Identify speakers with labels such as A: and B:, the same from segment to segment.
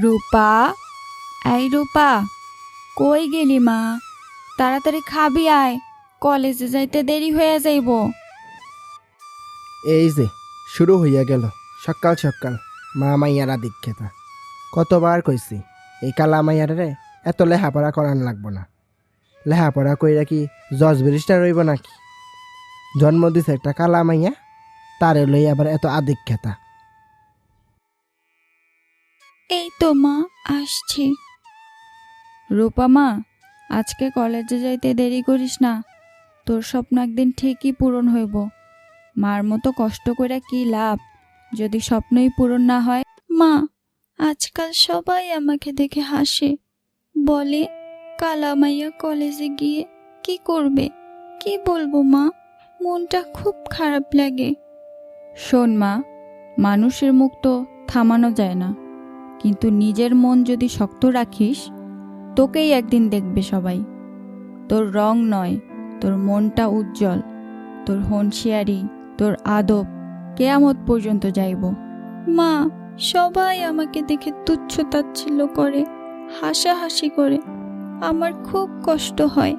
A: রূপা, এই রূপা, কই গেলি মা? তাড়াতাড়ি খাবি আয়, কলেজে যাইতে দেরি হয়ে যাইব।
B: এই যে, শুরু হইয়া গেল, সকাল সকাল, মা মাইয়ারা দীক্ষেতা। কতবার কইছি, এই কালা মাইয়ারে এত লেহাপড়া করান লাগবো না। লেহাপড়া কইরা কি জজ ব্যারিস্টার রইব নাকি? জন্ম দিছে একটা কালা মাইয়া, তারে লই আবার এত আদিক্ষেতা।
A: এই তো মা, আসছি। রূপা মা, আজকে কলেজে যাইতে দেরি করিস না। তোর স্বপ্ন একদিন ঠিকই পূরণ হইব। মার মতো কষ্ট করে কি লাভ? যদি স্বপ্নই পূরণ না হয়? মা, আজকাল সবাই আমাকে দেখে হাসে। বলে কালামাইয়া কলেজে গিয়ে কি করবে? কি বলব মা? মনটা খুব খারাপ লাগে। শোন মা, মানুষের মুখ তো থামানো যায় না। কিন্তু নিজের মন যদি শক্ত রাখিস, তোকেই একদিন দেখবে সবাই। তোর রং নয়, তোর মনটা উজ্জ্বল, তোর হনশিয়ারি তোর আদব কেয়ামত পর্যন্ত যাইব। মা, সবাই আমাকে দেখে তুচ্ছ তাচ্ছিল্য করে, হাসাহাসি করে। আমার খুব কষ্ট হয়।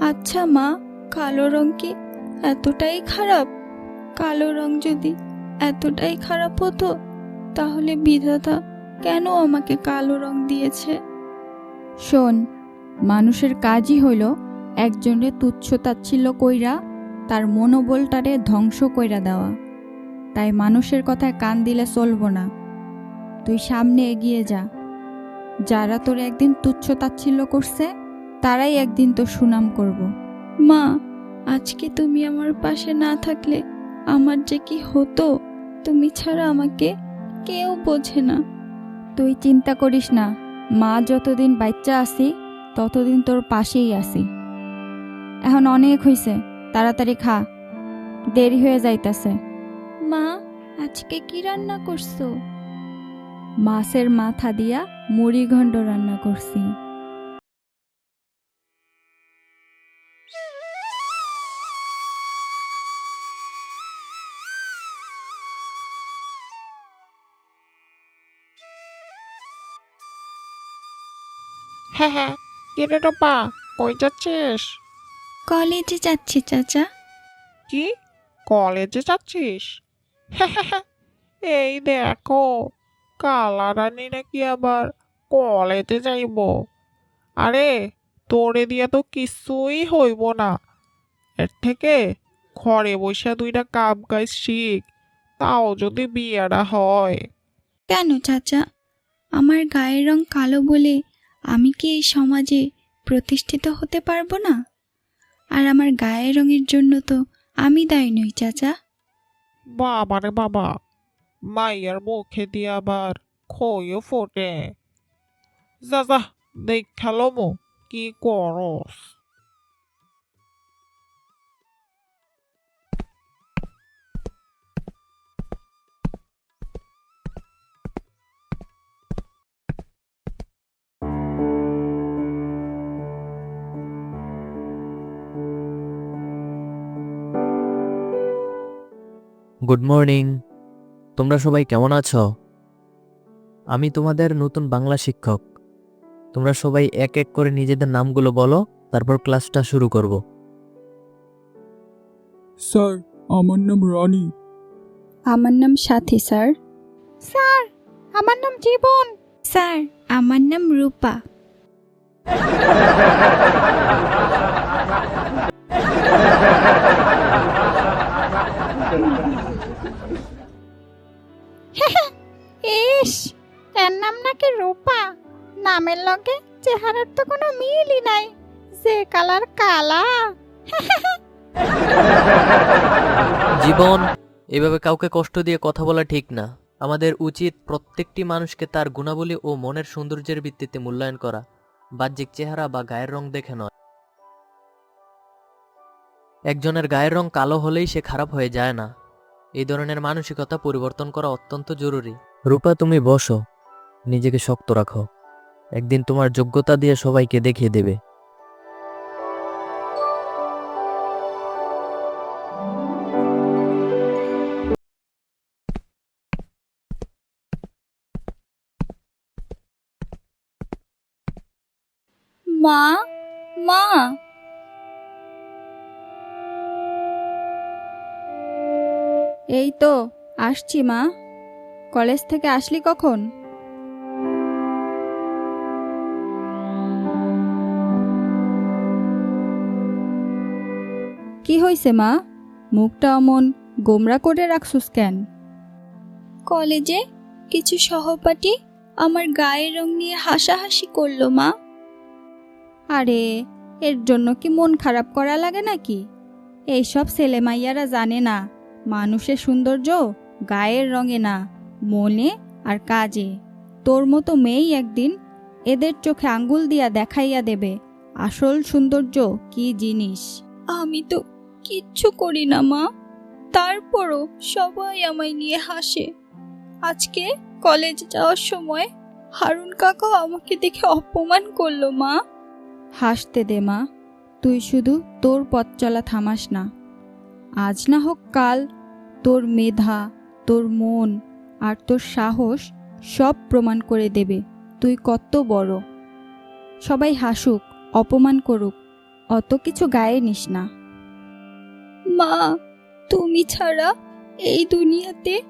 A: আচ্ছা মা, কালো রং কি এতটাই খারাপ? কালো রং যদি এতটাই খারাপ হতো, তাহলে বিধাতা কেন আমাকে কালো রং দিয়েছে? শোন, মানুষের কাজই হইল একজনের তুচ্ছ তাচ্ছিল্য কইরা তার মনোবলটারে ধ্বংস কইরা দেওয়া। তাই মানুষের কথায় কান দিলে চলব না। তুই সামনে এগিয়ে যা। যারা তোর একদিন তুচ্ছ তাচ্ছিল্য করছে, তারাই একদিন তোর সুনাম করব। মা, আজকে তুমি আমার পাশে না থাকলে আমার যে কি হতো, তুমি ছাড়া আমাকে কেউ বোঝে না। তুই চিন্তা করিস না। মা যতদিন বাচ্চা আসি ততদিন তোর পাশেই আসি এখন অনেক হইছে তাড়াতাড়ি খা। দেরি হয়ে যাইতাছে। মা আজকে কি রান্না করছ? মাছের মাথা দিয়া মুড়ি ঘণ্ড রান্না করছি।
C: হ্যাঁ হ্যাঁ কিরে টপা কই যাচ্ছিস?
A: কলেজে যাচ্ছি চাচা।
C: কি? কলেজে যাচ্ছিস? এই দেখো কালা রানী নাকি আবার কলেজে যাইব। আরে তোরে দিয়া তো কিছুই হইব না। এর থেকে ঘরে বসে দুইটা কাম কাজ শিখ তাও যদি বিয়েটা হয়।
A: কেন চাচা? আমার গায়ের রং কালো বলে আমি কি এই সমাজে প্রতিষ্ঠিত হতে পারব না? আর আমার গায়ের রঙের জন্য তো আমি দায়ী নই, চাচা।
C: বাবা রে বাবা মাইয়ার মুখে দিয়ে আবার খইও ফোটে। যা যা দেখাল মো, কি করস।
D: গুড মর্নিং তোমরা সবাই কেমন আছো? আমি তোমাদের নতুন বাংলা শিক্ষক। তোমরা সবাই এক এক করে নিজেদের নামগুলো বলো তারপর ক্লাসটা শুরু করব।
E: স্যার আমার নাম রনি।
A: আমার নাম সাথী স্যার। স্যার আমার নাম জীবন। স্যার আমার নাম রূপা।
F: ইস, এর নাম নাকি রূপা। নামের লগে চেহারার তো কোনো মিলই নাই, যে কালার কালা।
D: জীবন, এভাবে কাউকে কষ্ট দিয়ে কথা বলা ঠিক না। আমাদের উচিত প্রত্যেকটি মানুষকে তার গুণাবলী ও মনের সৌন্দর্যের ভিত্তিতে মূল্যায়ন করা। বাহ্যিক চেহারা বা গায়ের রং দেখে নয়। একজনের গায়ের রং কালো হলেই সে খারাপ হয়ে যায় না। এই ধরনের মানসিকতা পরিবর্তন করা অত্যন্ত জরুরি। রূপা তুমি বসো। নিজেকে শক্ত রাখো। একদিন তোমার যোগ্যতা দিয়ে সবাইকে দেখিয়ে দেবে।
A: মা মা। এই তো আসছি মা। কলেজ থেকে আসলি কখন? কি হইছে মা? মুখটা অমন গোমরা করে রাখছুস কেন? কলেজে কিছু সহপাঠী আমার গায়ের রং নিয়ে হাসাহাসি করল মা। আরে এর জন্য কি মন খারাপ করা লাগে নাকি? এইসব ছেলে মাইয়ারা জানে না। মানুষের সৌন্দর্য গায়ের রঙে না মনে আর কাজে। তোর মতো মেয়েই একদিন এদের চোখে আঙ্গুল দিয়া দেখাইয়া দেবে আসল সৌন্দর্য কি জিনিস। আমি তো কিচ্ছু করি না মা। তারপরও সবাই আমায় নিয়ে হাসে। আজকে কলেজ যাওয়ার সময় হারুন কাকাও আমাকে দেখে অপমান করল মা। হাসতে দে মা। তুই শুধু তোর পথ চলা থামাস না। আজ না হোক কাল তোর মেধা তোর মন আর তোর সাহস সব প্রমাণ করে দেবে। তুই কত বড়। সবাই হাসুক অপমান করুক অত কিছু গায়ে নিস না। মা তুমি ছাড়া এই দুনিয়াতে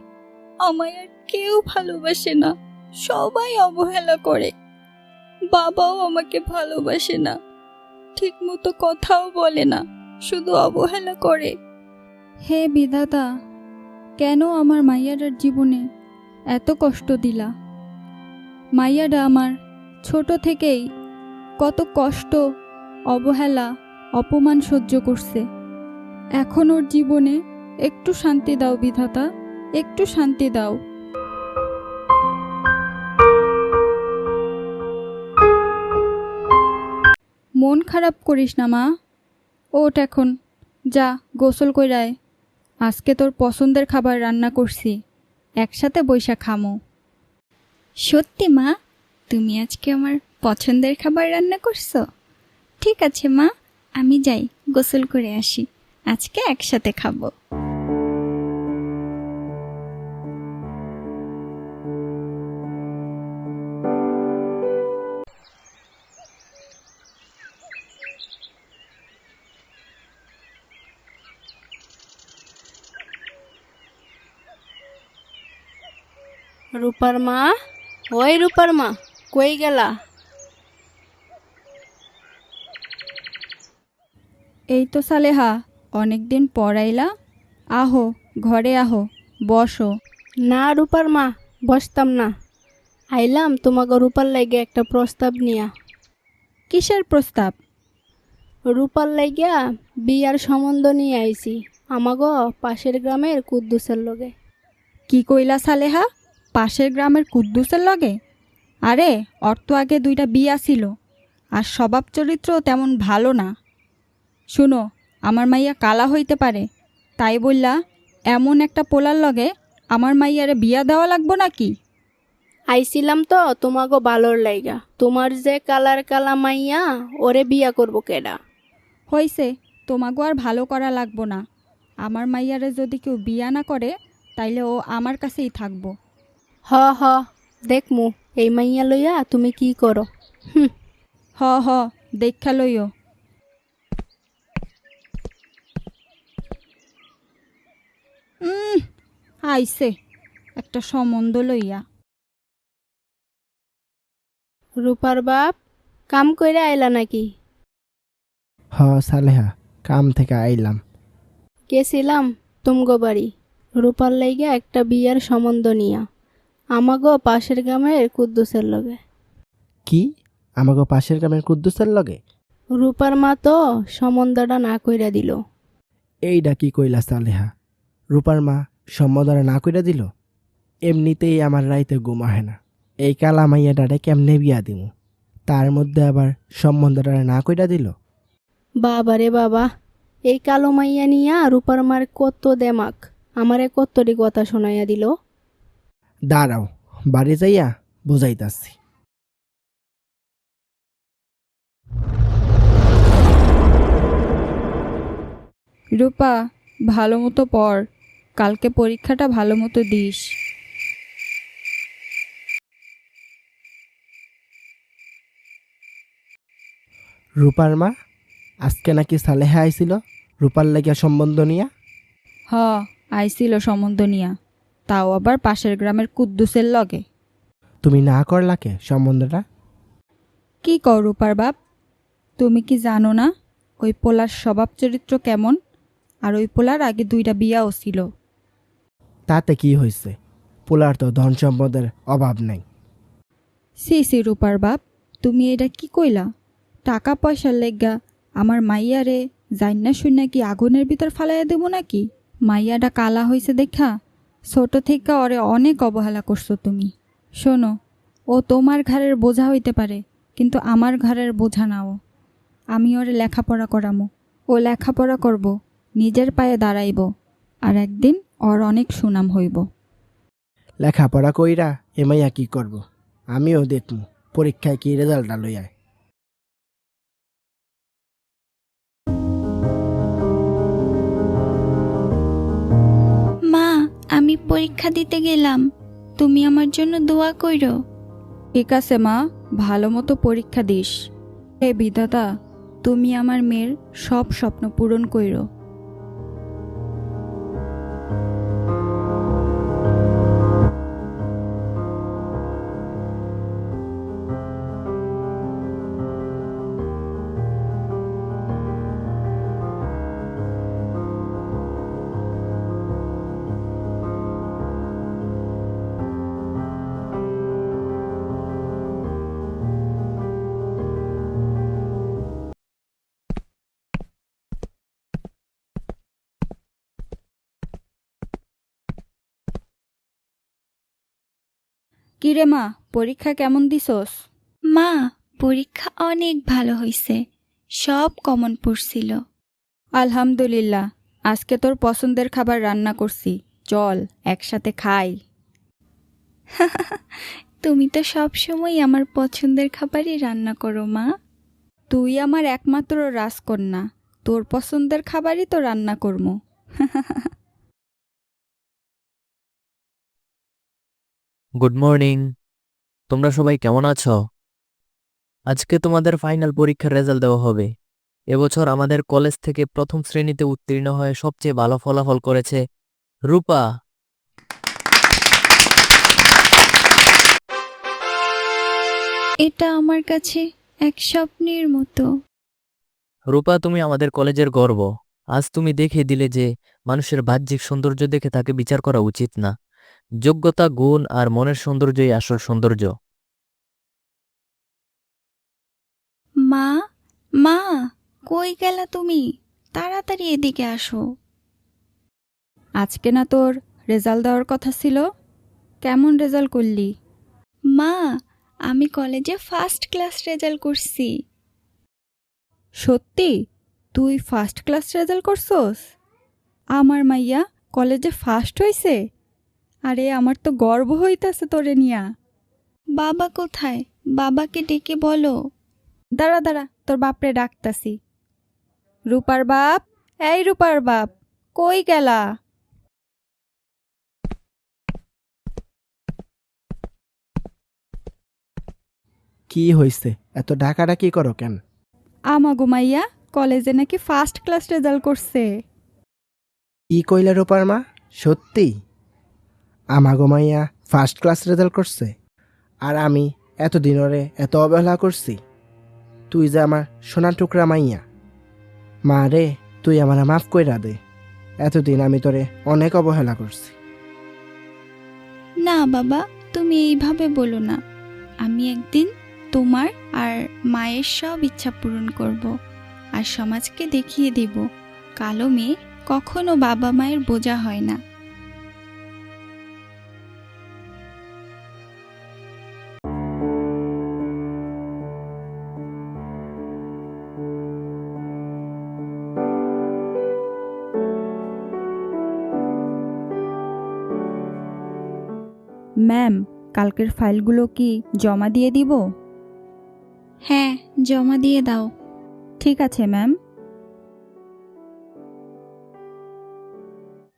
A: আমায় আর কেউ ভালোবাসে না সবাই অবহেলা করে। বাবাও আমাকে ভালোবাসে না ঠিকমতো কথাও বলে না শুধু অবহেলা করে। হে বিধাতা কেন আমার মাইয়াডার জীবনে এত কষ্ট দিলা? মাইয়াডা আমার ছোট থেকেই কত কষ্ট, অবহেলা, অপমান সহ্য করছে। এখন ওর জীবনে একটু শান্তি দাও বিধাতা, একটু শান্তি দাও। মন খারাপ করিস না মা। ওঠ এখন, যা, গোসল কইরায়। আজকে তোর পছন্দের খাবার রান্না করছি। একসাথে বৈশা খামো। সত্যি মা, তুমি আজকে আমার পছন্দের খাবার রান্না করছ? ঠিক আছে মা, আমি যাই, গোসল করে আসি। আজকে একসাথে খাব।
G: রূপার মা ওই রূপার মা কই গেলা?
A: এই তো সালেহা অনেকদিন পর আইলা। আহো ঘরে আহো বসো।
G: না রূপার মা বসতাম না। আইলাম তোমাকে রূপার লাগে একটা প্রস্তাব নিয়া।
A: কিসের প্রস্তাব?
G: রূপার লাগিয়া বিয়ার সম্বন্ধ নিয়ে আইছি আমাগো পাশের গ্রামের কুদ্দুসের লগে।
A: কি কইলা সালেহা? পাশের গ্রামের কুদ্দুসের লগে? আরে অর্থ আগে দুইটা বিয়া ছিল আর স্বভাব চরিত্র তেমন ভালো না। শুনো আমার মাইয়া কালা হইতে পারে তাই বললা এমন একটা পোলার লগে আমার মাইয়ারে বিয়া দেওয়া লাগবো নাকি?
G: আইছিলাম তো তোমাগো বালোর লাইগা তোমার যে কালার কালা মাইয়া ওরে বিয়া করব কেডা?
A: হইছে তোমাগো আর ভালো করা লাগবো না। আমার মাইয়ারে যদি কেউ বিয়া না করে তাইলে ও আমার কাছেই থাকব।
G: হ হ দেখমু এই মাইয়া লইয়া তুমি কি করো? হুম।
A: হ হ দেখা লইও। আইছে একটা সম্বন্ধ লইয়া।
G: রূপার বাপ কাম কইরা আইলা নাকি?
B: হ সালেহা কাম থেকে আইলাম।
G: গেছিলাম তুমগো বাড়ি। রূপার লাইগা একটা বিয়ার সম্বন্ধ নিয়া। আমাগো পাশের গ্রামের কুদ্দুসের লগে।
B: কি? আমাগো পাশের গ্রামের কুদ্দুসের লগে?
G: রূপার মা তো সম্বন্ধটা না কইরা দিল।
B: এইটা কি কইলা সালেহা? রূপার মা সম্বোধনা না কইরা দিল? এমনিতেই আমার রাইতে ঘুম আহে না। এই কাল কালা মাইয়াটারে কেমনে বিয়া দিমু? তার মধ্যে আবার সম্বন্ধটা না কইরা দিল?
G: বাবা রে বাবা এই কালো মাইয়া নিয়া রূপার মার কত দেমাক আমারে কতটি কথা শোনাইয়া দিল?
B: দাঁড়াও বাড়ি যাইয়া বুঝাইতাছি।
A: রূপা ভালো মতো পড় কালকে পরীক্ষাটা ভালো মতো দিস।
B: রূপার মা আজকে নাকি সালেহা আইছিল? রূপার লাগিয়া সম্বন্ধ নিয়া?
A: হ আইছিল সম্বন্ধ নিয়া। তাও আবার পাশের গ্রামের কুদ্দুসের লগে।
B: তুমি না করলাকে সম্বন্ধটা?
A: কি কর রূপার বাপ? তুমি কি জানো না ওই পোলার স্বভাব চরিত্র কেমন? আর ওই পোলার আগে দুইটা বিয়াও ছিল।
B: তাতে কি হয়েছে পোলার তো ধন সম্পদের অভাব নাই।
A: সি সি রূপার বাপ তুমি এটা কি কইলা? টাকা পয়সার লেগা আমার মাইয়ারে জাইন্না শুনে কি আগুনের ভিতর ফালাইয়া দেবো নাকি? মাইয়াটা কালা হয়েছে দেখা। ছোট থেকে ওরে অনেক অবহেলা করছ তুমি। শোনো, ও তোমার ঘরের বোঝা হইতে পারে, কিন্তু আমার ঘরের বোঝা নাও আমি ওরে লেখাপড়া করামো। ও লেখাপড়া করব, নিজের পায়ে দাঁড়াইব, আর একদিন ওর অনেক সুনাম হইব।
B: লেখাপড়া কইরা এমাইয়া কি করব? আমিও দেখমু, পরীক্ষায় কি রেজাল্টটা লইয়ায়।
H: আমি পরীক্ষা দিতে গেলাম। তুমি আমার জন্য দোয়া কইরো।
A: ঠিক আছে মা, ভালো মতো পরীক্ষা দিস। হে বিধাতা, তুমি আমার মেয়ের সব স্বপ্ন পূরণ কইরো। কিরে মা পরীক্ষা কেমন দিছস?
H: মা পরীক্ষা অনেক ভালো হইছে। সব কমন পড়ছিল
A: আলহামদুলিল্লাহ আজকে তোর পছন্দের খাবার রান্না করছি। চল একসাথে খাই।
H: তুমি তো সব সময় আমার পছন্দের খাবারই রান্না করো মা।
A: তুই আমার একমাত্র রাজকন্যা তোর পছন্দের খাবারই তো রান্না করব
D: গুড মর্নিং তোমরা সবাই কেমন আছো? আজকে তোমাদের ফাইনাল পরীক্ষার রেজাল্ট দেওয়া হবে। এবছর আমাদের কলেজ থেকে প্রথম শ্রেণীতে উত্তীর্ণ হয়ে সবচেয়ে ভালো ফলাফল করেছে রূপা।
H: এটা আমার কাছে এক স্বপ্নের মতো।
D: রূপা তুমি আমাদের কলেজের গর্ব। আজ তুমি দেখিয়ে দিলে যে মানুষের বাহ্যিক সৌন্দর্য দেখে তাকে বিচার করা উচিত না। যোগ্যতা, গুণ আর মনের সৌন্দর্যই আসল সৌন্দর্য।
H: মা মা, কই গেলা তুমি? তাড়াতাড়ি এদিকে আসো।
A: আজকে না তোর রেজাল্ট দেওয়ার কথা ছিল? কেমন রেজাল্ট করলি?
H: মা, আমি কলেজে ফার্স্ট ক্লাস রেজাল্ট করছি।
A: সত্যি? তুই ফার্স্ট ক্লাস রেজাল্ট করছস? আমার মাইয়া কলেজে ফার্স্ট হইছে? আরে আমার তো গর্ব হইতাছে তোরে নিয়া।
H: বাবা কোথায়? বাবাকে ডেকে বলো।
A: দাঁড়া দাঁড়া তোর বাপরে ডাকতাছি। রূপার বাপ? এই রূপার বাপ কই গেলা?
B: কি হইছে? এত ডাকাডাকি করো কেন?
A: আমা গুমাইয়া কলেজে নাকি ফার্স্ট ক্লাস রেজাল্ট করছে।
B: কি কইলা রূপার মা? সত্যি? আমাগো মাইয়া ফার্স্ট ক্লাস রেজাল্ট করছে। আর আমি এতদিন ওরে এত অবহেলা করছি। তুই যে আমার সোনার টুকরা মাইয়া। মা রে, তুই আমার মাফ কইরা দে। এতদিন আমি তোরে অনেক অবহেলা করছি।
H: না বাবা, তুমি এইভাবে বলো না। আমি একদিন তোমার আর মায়ের সব ইচ্ছা পূরণ করব আর সমাজকে দেখিয়ে দেব। কালো মেয়ে কখনো বাবা মায়ের বোঝা হয় না।
A: ম্যাম কালকের ফাইলগুলো কি জমা দিয়ে দিব?
H: হ্যাঁ জমা দিয়ে দাও।
A: ঠিক আছে ম্যাম।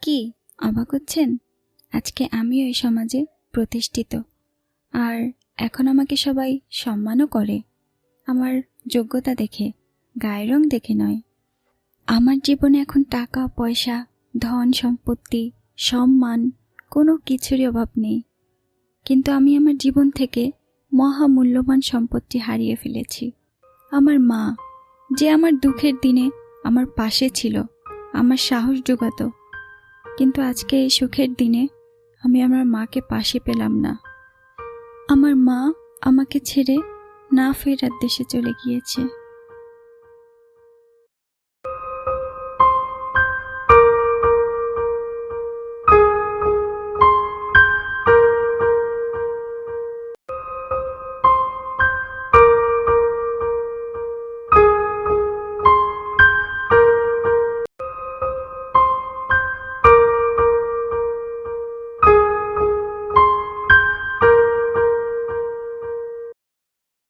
H: কি অবাক হচ্ছেন? আজকে আমিও এই সমাজে প্রতিষ্ঠিত। আর এখন আমাকে সবাই সম্মানও করে। আমার যোগ্যতা দেখে
A: গায়ের রং দেখে নয়। আমার জীবনে এখন টাকা পয়সা ধন সম্পত্তি সম্মান কোনো কিছুরই অভাব নেই। কিন্তু আমি আমার জীবন থেকে মহামূল্যবান সম্পত্তি হারিয়ে ফেলেছি। আমার মা, যে আমার দুঃখের দিনে আমার পাশে ছিল, আমার সাহস জোগাতো। কিন্তু আজকে এই সুখের দিনে আমি আমার মাকে পাশে পেলাম না। আমার মা আমাকে ছেড়ে না ফেরার দেশে চলে গিয়েছে।